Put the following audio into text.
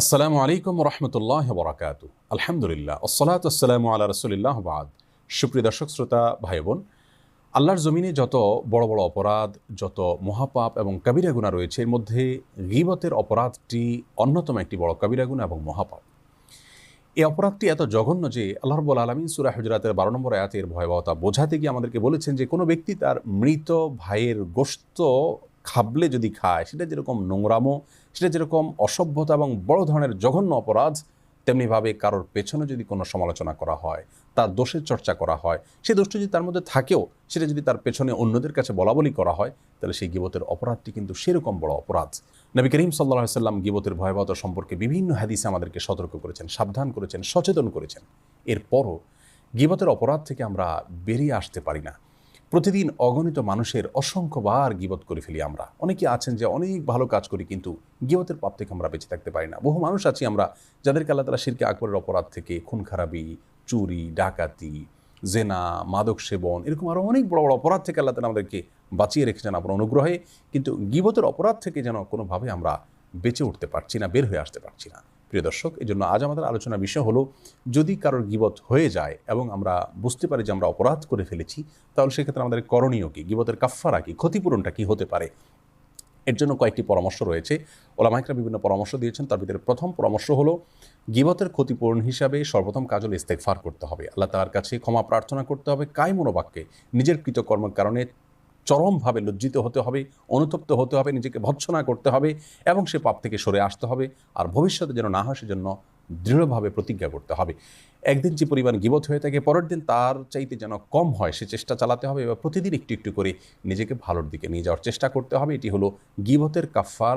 আসসালামু আলাইকুম রহমতুল্লাহ বরাকাত আলহামদুলিল্লাহ। আসসালাত আসসালামু আল্লাহ রসুলিল্লাহ বাদ। সুপ্রিয় দর্শক, শ্রোতা ভাই বোন আল্লাহর জমিনে যত বড় বড় অপরাধ, যত মহাপাপ এবং কবিরা গুণা রয়েছে, এর মধ্যে গিবতের অপরাধটি অন্যতম একটি বড় কবিরা গুণা এবং মহাপাপ। এই অপরাধটি এত জঘন্য যে আল্লাহ রব্বুল আলমিন সুরা হুজরাতের বারো নম্বর আয়াতের ভয়াবহতা বোঝাতে গিয়ে আমাদেরকে বলেছেন যে কোনো ব্যক্তি তার মৃত ভাইয়ের গোস্ত খাবলে যদি খায়, সেটা যেরকম নোংরামো, সেটা যেরকম অসভ্যতা এবং বড় ধরনের জঘন্য অপরাধ, তেমনিভাবে কারোর পেছনে যদি কোনো সমালোচনা করা হয়, তার দোষের চর্চা করা হয় সেই দোষটি যদি তার মধ্যে থাকেও, সেটা যদি তার পেছনে অন্যদের কাছে বলাবলি করা হয়, তাহলে সেই গিবতের অপরাধটি কিন্তু সেরকম বড় অপরাধ। নবী করিম সাল্লাহ সাল্লাম গিবতের ভয়াবহতা সম্পর্কে বিভিন্ন হাদিসে আমাদেরকে সতর্ক করেছেন, সাবধান করেছেন, সচেতন করেছেন। এরপরও গিবতের অপরাধ থেকে আমরা বেরিয়ে আসতে পারি না। প্রতিদিন অগণিত মানুষের অসংখ্যবার গিবত করে ফেলি আমরা। অনেকে আছেন যে অনেক ভালো কাজ করি কিন্তু গিবতের পাপ থেকে আমরা বেঁচে থাকতে পারি না। বহু মানুষ আছি আমরা যাদেরকে আল্লাহ তালা শিরকে, আকবরের অপরাধ থেকে খুন খারাপি, চুরি, ডাকাতি, জেনা, মাদক সেবন, এরকম আরও অনেক বড় বড় অপরাধ থেকে আল্লাহ তালা আমাদেরকে বাঁচিয়ে রেখেছেন আপনার অনুগ্রহে। কিন্তু গিবতের অপরাধ থেকে যেন কোনোভাবে আমরা বেঁচে উঠতে পারছি না, বের হয়ে আসতে পারছি না। প্রিয় দর্শক, এই জন্য আজ আমাদের আলোচনার বিষয় হলো, যদি কারোর গিবত হয়ে যায় এবং আমরা বুঝতে পারি যে আমরা অপরাধ করে ফেলেছি, তাহলে সেক্ষেত্রে আমাদের করণীয় কী? গিবতের কাফফারা কি? ক্ষতিপূরণটা কী হতে পারে? এর জন্য কয়েকটি পরামর্শ রয়েছে। ওলামাইকরা বিভিন্ন পরামর্শ দিয়েছেন। তার ভিতরে প্রথম পরামর্শ হলো, গিবতের ক্ষতিপূরণ হিসাবে সর্বপ্রথম কাজ হলো ইস্তেকফার করতে হবে। আল্লাহ তালার কাছে ক্ষমা প্রার্থনা করতে হবে। কায় মনোবাক্যে নিজের কৃতকর্মের কারণে চরমভাবে লজ্জিত হতে হবে, অনুতপ্ত হতে হবে, নিজেকে ভৎসনা করতে হবে এবং সে পাপ থেকে সরে আসতে হবে আর ভবিষ্যতে যেন না হয় সেজন্য দৃঢ়ভাবে প্রতিজ্ঞা করতে হবে। একদিন যে পরিমাণ গিবত হয়ে থাকে, পরের দিন তার চাইতে যেন কম হয়, সে চেষ্টা চালাতে হবে। এবং প্রতিদিন একটু একটু করে নিজেকে ভালোর দিকে নিয়ে যাওয়ার চেষ্টা করতে হবে। এটি হলো গিবতের কাফার